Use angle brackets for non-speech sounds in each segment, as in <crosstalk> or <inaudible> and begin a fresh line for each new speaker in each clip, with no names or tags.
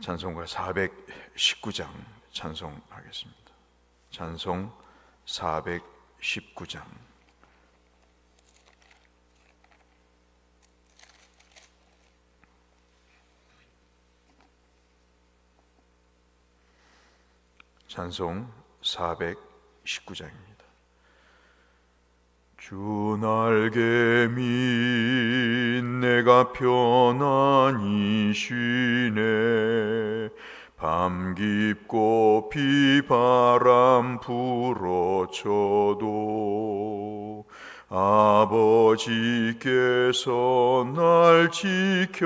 찬송가 419장 찬송하겠습니다. 찬송 419장 찬송 419장입니다. 주 날개 밑 내가 편안히 쉬네 밤 깊고 비바람 불어쳐도 아버지께서 날 지켜주시니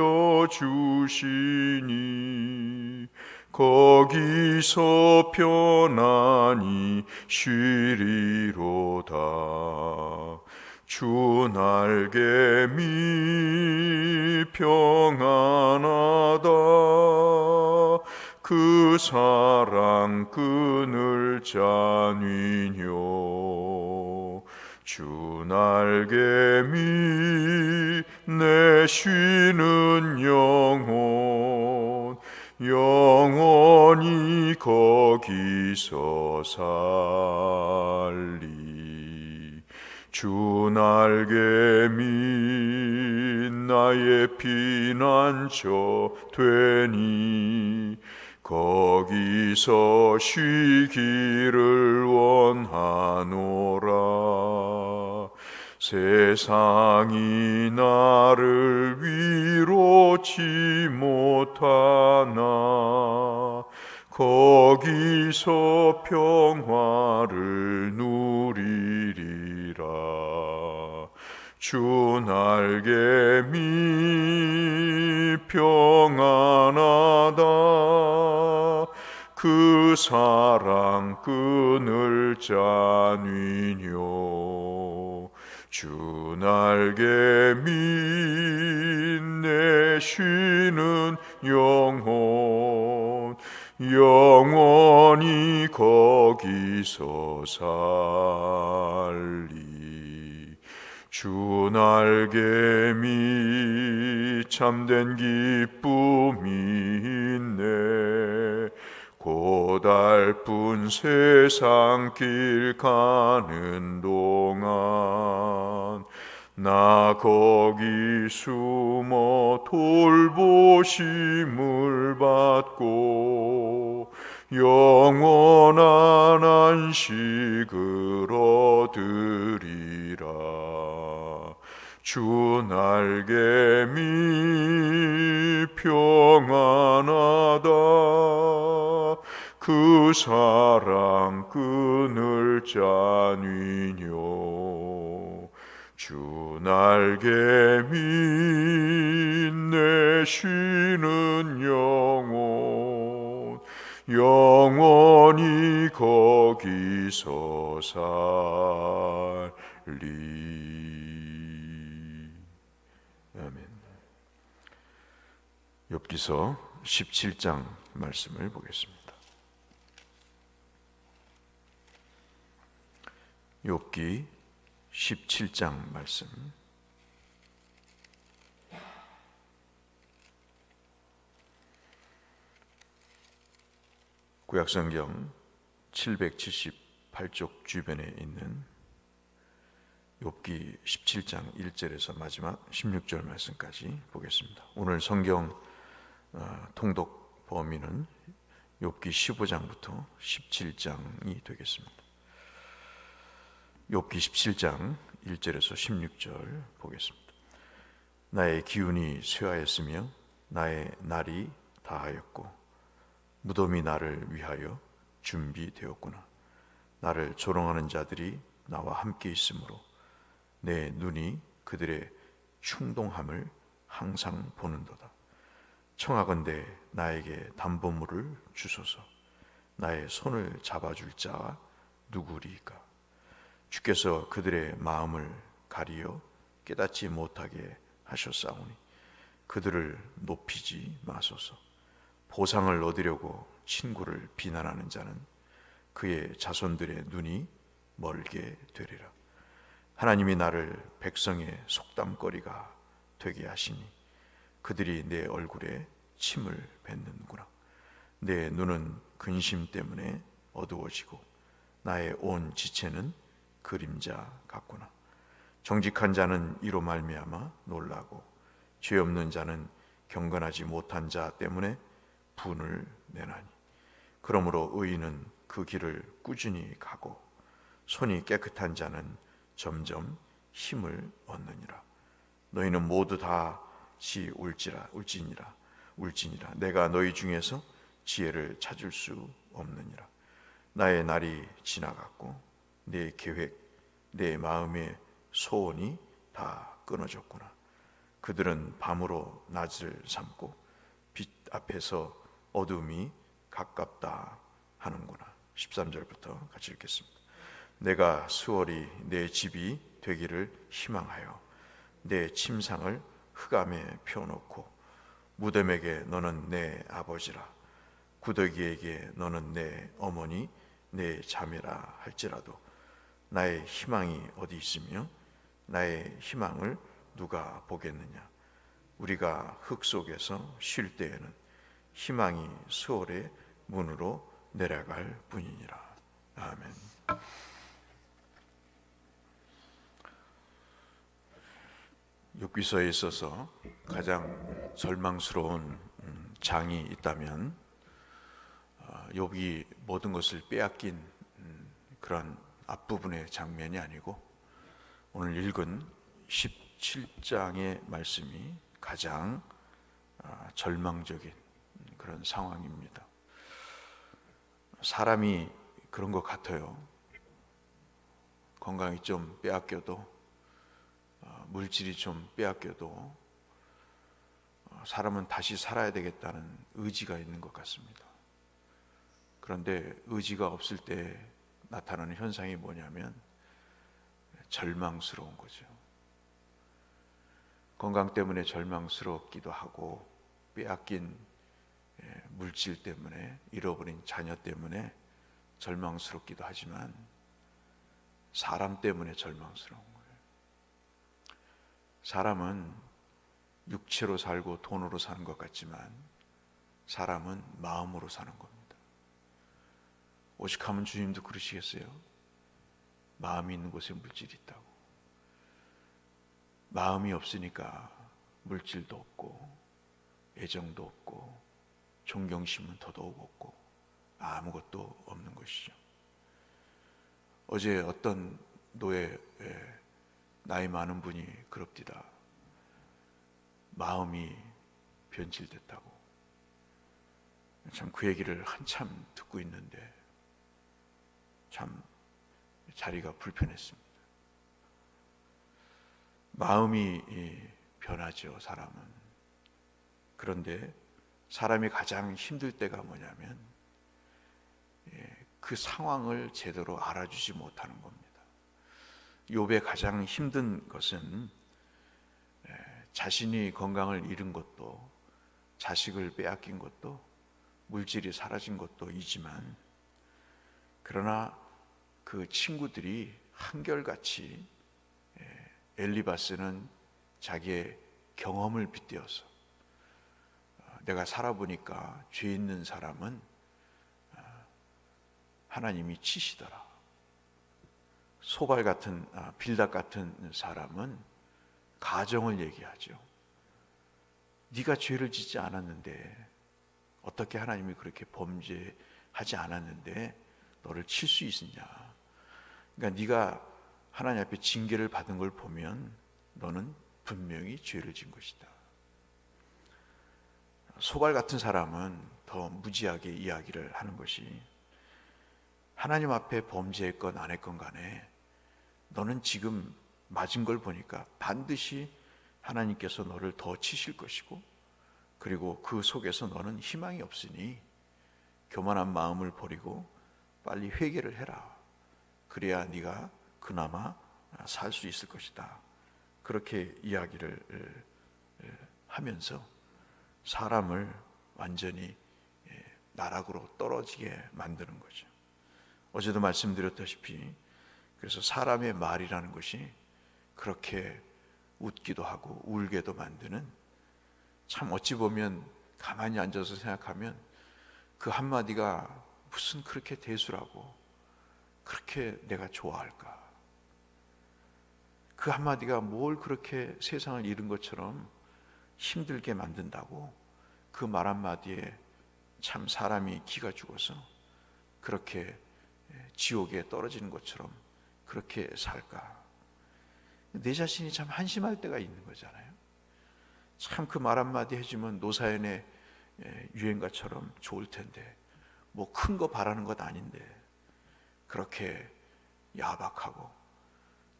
거기서 편안히 쉬리로다. 주 날개 밑 평안하다. 그 사랑 그늘 잔위뇨. 주 날개 밑내 쉬는 영혼 영원히 거기서 살리. 주 날개 밑 나의 피난처 되니 거기서 쉬기를 원하노라 세상이 나를 위로치 못하나? 거기서 평화를 누리리라. 주 날개 밑 평안하다. 그 사랑 그늘 잔위뇨 주 날개 밑내 쉬는 영혼 영원히 거기서 살리. 주 날개 밑 참된 기쁨이 있네. 고달픈 세상 길 가는 나 거기 숨어 돌보심을 받고 영원한 안식을 얻으리라. 주 날개 밑 평안하다. 그 사랑 그늘 잔위뇨 주 날개 밑내 쉬는 영혼 영원히 거기서 살리 아멘 엽기서 17장 말씀을 보겠습니다. 욥기 17장 말씀 구약성경 778쪽 주변에 있는 욥기 17장 1절에서 마지막 16절 말씀까지 보겠습니다. 오늘 성경 어, 통독 범위는 욥기 15장부터 17장이 되겠습니다. 욥기 17장 1절에서 16절 보겠습니다. 나의 기운이 쇠하였으며 나의 날이 다하였고 무덤이 나를 위하여 준비되었구나. 나를 조롱하는 자들이 나와 함께 있으므로 내 눈이 그들의 충동함을 항상 보는도다. 청하건대 나에게 담보물을 주소서. 나의 손을 잡아줄 자가 누구리까? 주께서 그들의 마음을 가리어 깨닫지 못하게 하셨사오니 그들을 높이지 마소서. 보상을 얻으려고 친구를 비난하는 자는 그의 자손들의 눈이 멀게 되리라. 하나님이 나를 백성의 속담거리가 되게 하시니 그들이 내 얼굴에 침을 뱉는구나. 내 눈은 근심 때문에 어두워지고 나의 온 지체는 그림자 같구나. 정직한 자는 이로 말미암아 놀라고 죄 없는 자는 경건하지 못한 자 때문에 분을 내나니 그러므로 의인은 그 길을 꾸준히 가고 손이 깨끗한 자는 점점 힘을 얻느니라. 너희는 모두 다시 울지라 울지니라 울지니라. 내가 너희 중에서 지혜를 찾을 수 없느니라. 나의 날이 지나갔고 내 계획, 내 마음의 소원이 다 끊어졌구나. 그들은 밤으로 낮을 삼고 빛 앞에서 어둠이 가깝다 하는구나. 13절부터 같이 읽겠습니다. 내가 수월이 내 집이 되기를 희망하여 내 침상을 흑암에 펴놓고 무덤에게 너는 내 아버지라 구더기에게 너는 내 어머니 내 자매라 할지라도 나의 희망이 어디 있으며 나의 희망을 누가 보겠느냐 우리가 흙 속에서 쉴 때에는 희망이 수월의 문으로 내려갈 뿐이니라 아멘. 욥기서에 있어서 가장 절망스러운 음, 장이 있다면 어, 욥이 모든 것을 빼앗긴 음, 그런 앞부분의 장면이 아니고 오늘 읽은 17장의 말씀이 가장 아, 절망적인 그런 상황입니다. 사람이 그런 것 같아요. 건강이 좀 빼앗겨도 어, 물질이 좀 빼앗겨도 어, 사람은 다시 살아야 되겠다는 의지가 있는 것 같습니다. 그런데 의지가 없을 때 나타나는 현상이 뭐냐면 절망스러운 거죠. 건강 때문에 절망스럽기도 하고 빼앗긴 예, 물질 때문에 잃어버린 자녀 때문에 절망스럽기도 하지만 사람 때문에 절망스러운 거예요. 사람은 육체로 살고 돈으로 사는 것 같지만 사람은 마음으로 사는 겁니다. 오직하면 주님도 그러시겠어요? 마음이 있는 곳에 물질이 있다고. 마음이 없으니까 물질도 없고 애정도 없고 존경심은 더더욱 없고 아무것도 없는 것이죠. 어제 어떤 노예 나이 많은 분이 그럽디다. 마음이 변질됐다고. 참 그 얘기를 한참 듣고 있는데 참 자리가 불편했습니다. 마음이 변하죠, 사람은. 그런데 사람이 가장 힘들 때가 뭐냐면 예, 그 상황을 제대로 알아주지 못하는 겁니다. 욥의 가장 힘든 것은 자신이 건강을 잃은 것도 자식을 빼앗긴 것도 물질이 사라진 것도 이지만 그러나 그 친구들이 한결같이 엘리바스는 자기의 경험을 빗대어서 어, 내가 살아보니까 죄 있는 사람은 어, 하나님이 치시더라. 소발 같은 아, 빌닥 같은 사람은 가정을 얘기하죠. 네가 죄를 짓지 않았는데 어떻게 하나님이 그렇게 범죄하지 않았는데 너를 칠 수 있느냐? 그러니까 네가 하나님 앞에 징계를 받은 걸 보면 너는 분명히 죄를 진 것이다. 소발 같은 사람은 더 무지하게 이야기를 하는 것이 하나님 앞에 범죄했건 안 했건 간에 너는 지금 맞은 걸 보니까 반드시 하나님께서 너를 더 치실 것이고 그리고 그 속에서 너는 희망이 없으니 교만한 마음을 버리고 빨리 회개를 해라. 그래야 네가 그나마 살 수 있을 것이다. 그렇게 이야기를 하면서 사람을 완전히 예, 나락으로 떨어지게 만드는 거죠. 어제도 말씀드렸다시피 그래서 사람의 말이라는 것이 그렇게 웃기도 하고 울게도 만드는 참 어찌 보면 가만히 앉아서 생각하면 그 한마디가 무슨 그렇게 대수라고 그렇게 내가 좋아할까? 그 한마디가 뭘 그렇게 세상을 잃은 것처럼 힘들게 만든다고 그 말 한마디에 참 사람이 기가 죽어서 그렇게 지옥에 떨어지는 것처럼 그렇게 살까? 내 자신이 참 한심할 때가 있는 거잖아요. 참 그 말 한마디 해주면 노사연의 유행가처럼 좋을 텐데 뭐 큰 거 바라는 것 아닌데 그렇게 야박하고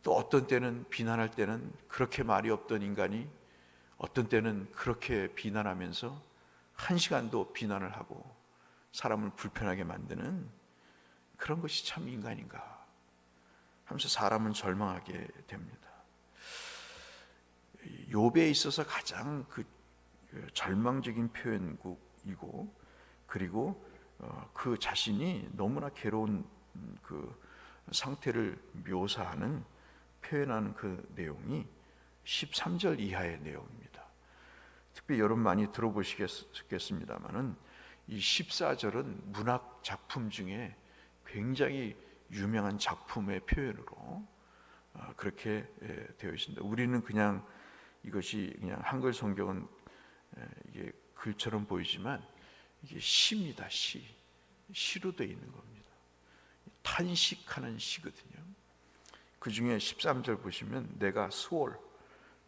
또 어떤 때는 비난할 때는 그렇게 말이 없던 인간이 어떤 때는 그렇게 비난하면서 한 시간도 비난을 하고 사람을 불편하게 만드는 그런 것이 참 인간인가 하면서 사람은 절망하게 됩니다. 욥에 있어서 가장 그 절망적인 표현이고 그리고 어, 그 자신이 너무나 괴로운 그 상태를 묘사하는 표현하는 그 내용이 13절 이하의 내용입니다. 특별히 여러분 많이 들어보시겠습니다만은 이 14절은 문학 작품 중에 굉장히 유명한 작품의 표현으로 어, 그렇게 되어 있습니다. 우리는 그냥 이것이 그냥 한글 성경은 이게 글처럼 보이지만 이게 시입니다. 시. 시로 되어 있는 겁니다. 탄식하는 시거든요. 그 중에 13절 보시면 내가 수월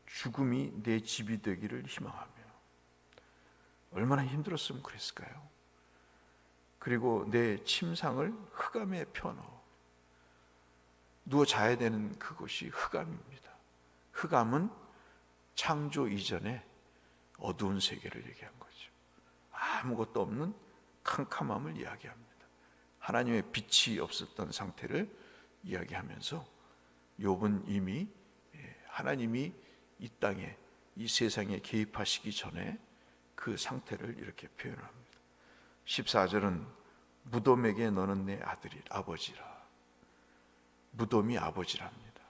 죽음이 내 집이 되기를 희망하며 얼마나 힘들었으면 그랬을까요? 그리고 내 침상을 흑암에 펴넣어 누워 자야 되는 그곳이 흑암입니다. 흑암은 창조 이전에 어두운 세계를 얘기한 거죠. 아무것도 없는 캄캄함을 이야기합니다. 하나님의 빛이 없었던 상태를 이야기하면서 욥은 이미 예, 하나님이 이 땅에 이 세상에 개입하시기 전에 그 상태를 이렇게 표현합니다. 14절은 무덤에게 너는 내 아들이 아버지라. 무덤이 아버지랍니다.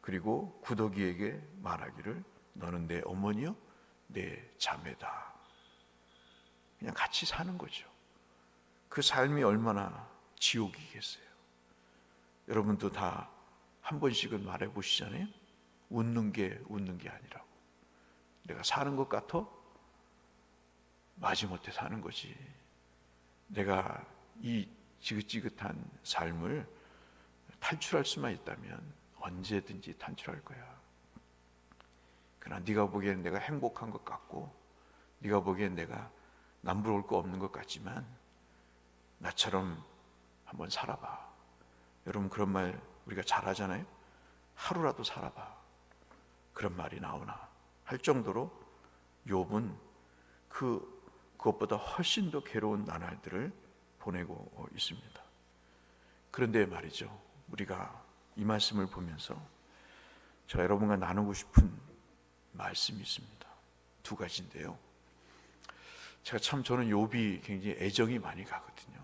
그리고 구더기에게 말하기를 너는 내 어머니요 내 자매다. 그냥 같이 사는 거죠. 그 삶이 얼마나 지옥이겠어요. 여러분도 다 한 번씩은 말해 보시잖아요. 웃는 게 웃는 게 아니라고. 내가 사는 것 같아? 마지못해 사는 거지. 내가 이 지긋지긋한 삶을 탈출할 수만 있다면 언제든지 탈출할 거야. 그러나 네가 보기엔 내가 행복한 것 같고 네가 보기엔 내가 남부러울 거 없는 것 같지만 나처럼 한번 살아봐. 여러분 그런 말 우리가 잘 하잖아요. 하루라도 살아봐. 그런 말이 나오나 할 정도로 욥은 그 그것보다 훨씬 더 괴로운 나날들을 보내고 있습니다. 그런데 말이죠. 우리가 이 말씀을 보면서 저 여러분과 나누고 싶은 말씀이 있습니다. 두 가지인데요. 제가 참 저는 욥이 굉장히 애정이 많이 가거든요.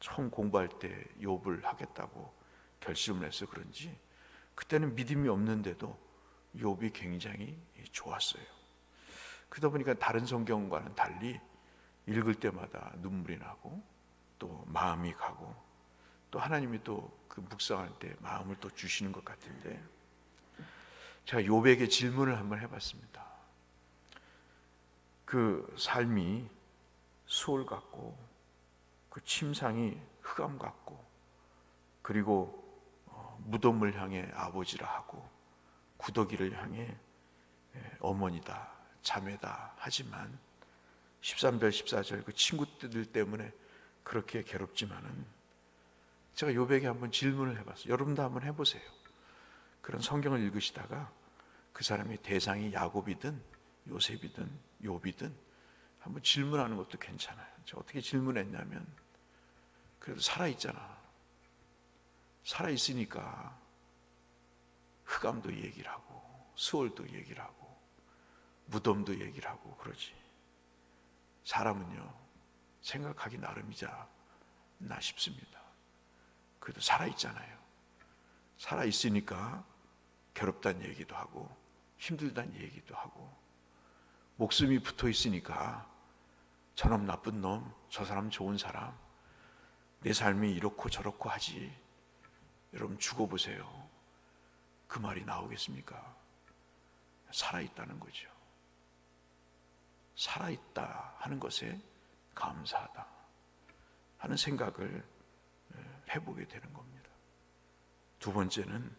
처음 공부할 때 욥을 하겠다고 결심을 해서 그런지 그때는 믿음이 없는데도 욥이 굉장히 좋았어요. 그러다 보니까 다른 성경과는 달리 읽을 때마다 눈물이 나고 또 마음이 가고 또또 하나님이 또 그 묵상할 때 마음을 또 주시는 것 같은데 제가 요백의 질문을 한번 해봤습니다. 그 삶이 수월 같고 그 침상이 흑암 같고 그리고 어, 무덤을 향해 아버지라 하고 구더기를 향해 예, 어머니다 자매다 하지만 13절 14절 그 친구들 때문에 그렇게 괴롭지만은 제가 요백에 한번 질문을 해봤어요. 여러분도 한번 해보세요. 그런 성경을 읽으시다가 그 사람이 대상이 야곱이든 요셉이든 요비든 한번 질문하는 것도 괜찮아요. 어떻게 질문했냐면 그래도 살아 있잖아. 살아 있으니까 흑암도 얘기를 하고 수월도 얘기를 하고 무덤도 얘기를 하고 그러지. 사람은요 생각하기 나름이자 나 싶습니다. 그래도 살아 있잖아요. 살아 있으니까 괴롭다는 얘기도 하고 힘들다는 얘기도 하고 목숨이 붙어 있으니까 저놈 나쁜 놈, 저 사람 좋은 사람, 내 삶이 이렇고 저렇고 하지. 여러분 죽어보세요. 그 말이 나오겠습니까? 살아있다는 거죠. 살아있다 하는 것에 감사하다 하는 생각을 해보게 되는 겁니다. 두 번째는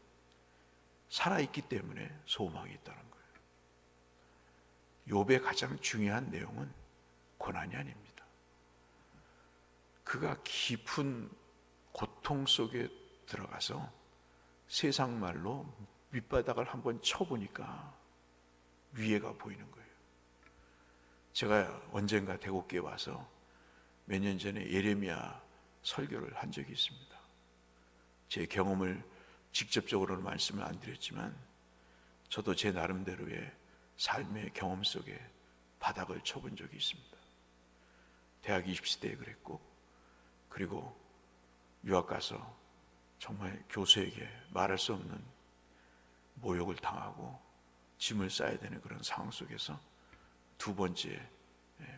살아있기 때문에 소망이 있다는 거예요. 욥의 가장 중요한 내용은 고난이 아닙니다. 그가 깊은 고통 속에 들어가서 세상 말로 밑바닥을 한번 쳐보니까 위에가 보이는 거예요. 제가 언젠가 대곡교에 와서 몇 년 전에 예레미야 설교를 한 적이 있습니다. 제 경험을 직접적으로는 말씀을 안 드렸지만 저도 제 나름대로의 삶의 경험 속에 바닥을 쳐본 적이 있습니다. 대학 20시대에 그랬고 그리고 유학 가서 정말 교수에게 말할 수 없는 모욕을 당하고 짐을 싸야 되는 그런 상황 속에서 두 번째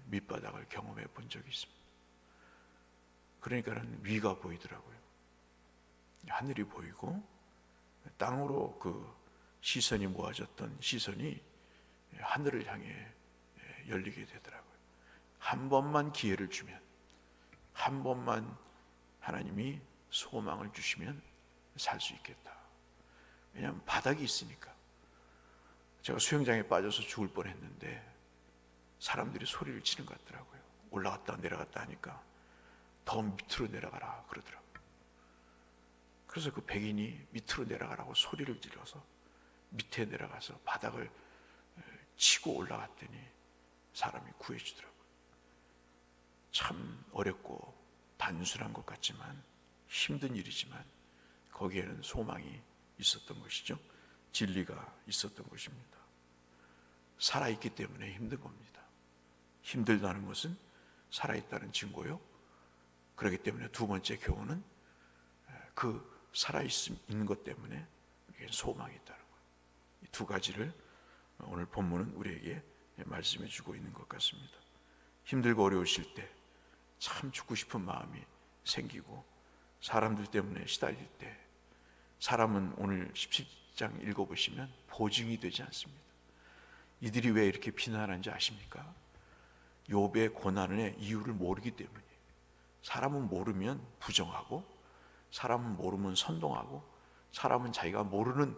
밑바닥을 경험해 본 적이 있습니다. 그러니까는 위가 보이더라고요. 하늘이 보이고 땅으로 그 시선이 모아졌던 시선이 하늘을 향해 열리게 되더라고요. 한 번만 기회를 주면, 한 번만 하나님이 소망을 주시면 살 수 있겠다. 왜냐하면 바닥이 있으니까. 제가 수영장에 빠져서 죽을 뻔 했는데 사람들이 소리를 치는 것 같더라고요. 올라갔다 내려갔다 하니까 더 밑으로 내려가라 그러더라고요. 그래서 그 백인이 밑으로 내려가라고 소리를 질러서 밑에 내려가서 바닥을 치고 올라갔더니 사람이 구해주더라고요. 참 어렵고 단순한 것 같지만 힘든 일이지만 거기에는 소망이 있었던 것이죠. 진리가 있었던 것입니다. 살아있기 때문에 힘든 겁니다. 힘들다는 것은 살아있다는 증거요. 그렇기 때문에 두 번째 교훈은 그 살아있는 것 때문에 소망이 있다는 거예요. 두 가지를 오늘 본문은 우리에게 말씀해 주고 있는 것 같습니다. 힘들고 어려우실 때 참 죽고 싶은 마음이 생기고 사람들 때문에 시달릴 때 사람은 오늘 17장 읽어보시면 보증이 되지 않습니다. 이들이 왜 이렇게 비난하는지 아십니까? 욥의 고난의 이유를 모르기 때문이에요. 사람은 모르면 부정하고 사람은 모르면 선동하고 사람은 자기가 모르는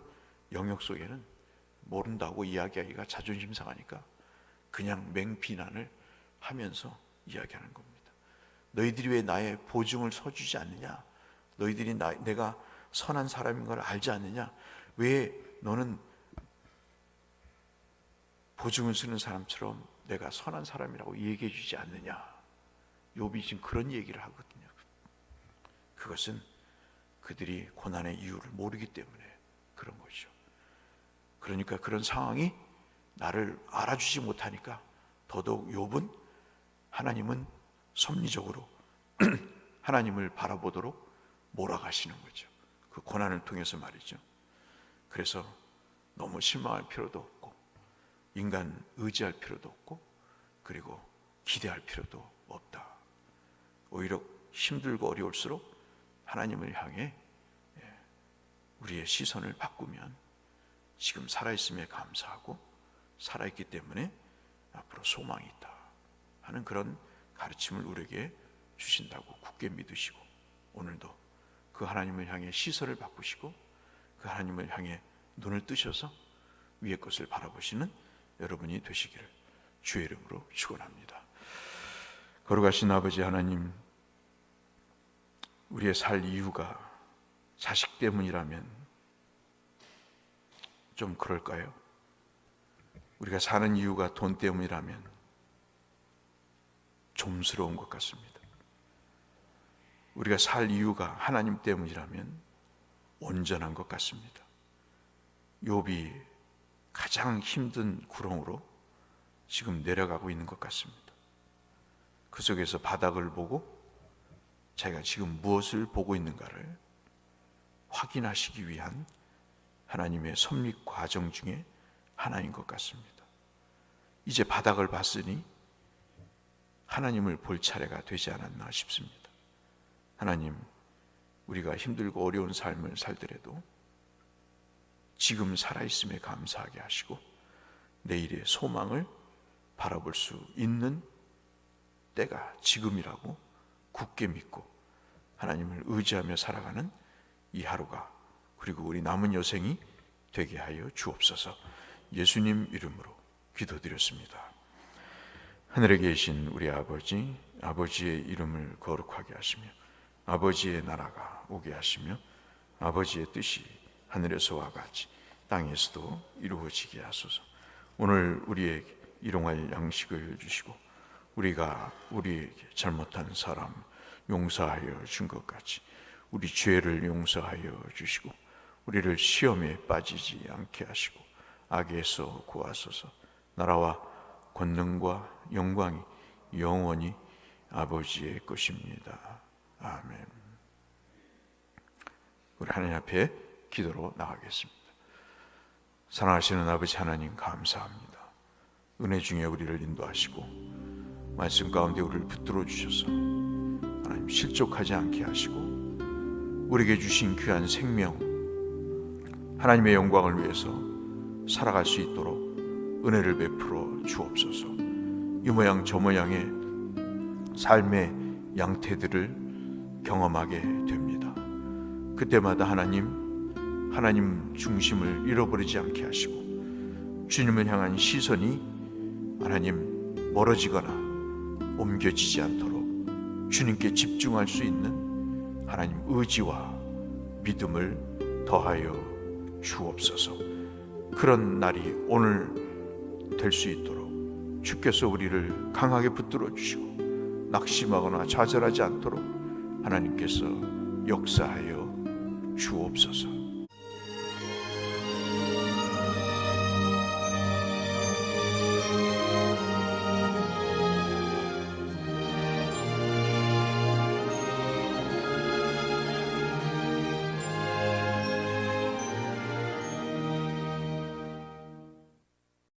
영역 속에는 모른다고 이야기하기가 자존심 상하니까 그냥 맹비난을 하면서 이야기하는 겁니다. 너희들이 왜 나의 보증을 서주지 않느냐? 너희들이 나, 내가 선한 사람인 걸 알지 않느냐? 왜 너는 보증을 쓰는 사람처럼 내가 선한 사람이라고 얘기해 주지 않느냐? 욥이 지금 그런 얘기를 하거든요. 그것은 그들이 고난의 이유를 모르기 때문에 그런 거죠. 그러니까 그런 상황이 나를 알아주지 못하니까 더더욱 욥은 하나님은 섭리적으로 <clears throat> 하나님을 바라보도록 몰아가시는 거죠. 그 고난을 통해서 말이죠. 그래서 너무 실망할 필요도 없고 인간 의지할 필요도 없고 그리고 기대할 필요도 없다. 오히려 힘들고 어려울수록 하나님을 향해 예, 우리의 시선을 바꾸면 지금 살아있음에 감사하고 살아있기 때문에 앞으로 소망이 있다 하는 그런 가르침을 우리에게 주신다고 굳게 믿으시고 오늘도 그 하나님을 향해 시선을 바꾸시고 그 하나님을 향해 눈을 뜨셔서 위의 것을 바라보시는 여러분이 되시기를 주의 이름으로 축원합니다. 거룩하신 아버지 하나님 우리의 살 이유가 자식 때문이라면 좀 그럴까요? 우리가 사는 이유가 돈 때문이라면 좀스러운 것 같습니다. 우리가 살 이유가 하나님 때문이라면 온전한 것 같습니다. 욥이 가장 힘든 구렁으로 지금 내려가고 있는 것 같습니다. 그 속에서 바닥을 보고 자기가 지금 무엇을 보고 있는가를 확인하시기 위한 하나님의 섭립 과정 중에 하나인 것 같습니다. 이제 바닥을 봤으니 하나님을 볼 차례가 되지 않았나 싶습니다. 하나님, 우리가 힘들고 어려운 삶을 살더라도 지금 살아있음에 감사하게 하시고 내일의 소망을 바라볼 수 있는 때가 지금이라고 굳게 믿고 하나님을 의지하며 살아가는 이 하루가 그리고 우리 남은 여생이 되게 하여 주옵소서 예수님 이름으로 기도드렸습니다. 하늘에 계신 우리 아버지, 아버지의 이름을 거룩하게 하시며 아버지의 나라가 오게 하시며 아버지의 뜻이 하늘에서와 같이 땅에서도 이루어지게 하소서. 오늘 우리에게 일용할 양식을 주시고 우리가 우리에게 잘못한 사람 용서하여 준 것 같이 우리 죄를 용서하여 주시고 우리를 시험에 빠지지 않게 하시고 악에서 구하소서. 나라와 권능과 영광이 영원히 아버지의 것입니다. 아멘. 우리 하나님 앞에 기도로 나가겠습니다. 사랑하시는 아버지 하나님 감사합니다. 은혜 중에 우리를 인도하시고 말씀 가운데 우리를 붙들어 주셔서 하나님 실족하지 않게 하시고 우리에게 주신 귀한 생명 하나님의 영광을 위해서 살아갈 수 있도록 은혜를 베풀어 주옵소서. 이 모양 저 모양의 삶의 양태들을 경험하게 됩니다. 그때마다 하나님 하나님 중심을 잃어버리지 않게 하시고 주님을 향한 시선이 하나님 멀어지거나 옮겨지지 않도록 주님께 집중할 수 있는 하나님 의지와 믿음을 더하여 주옵소서. 그런 날이 오늘 될 수 있도록 주께서 우리를 강하게 붙들어 주시고 낙심하거나 좌절하지 않도록 하나님께서 역사하여 주옵소서.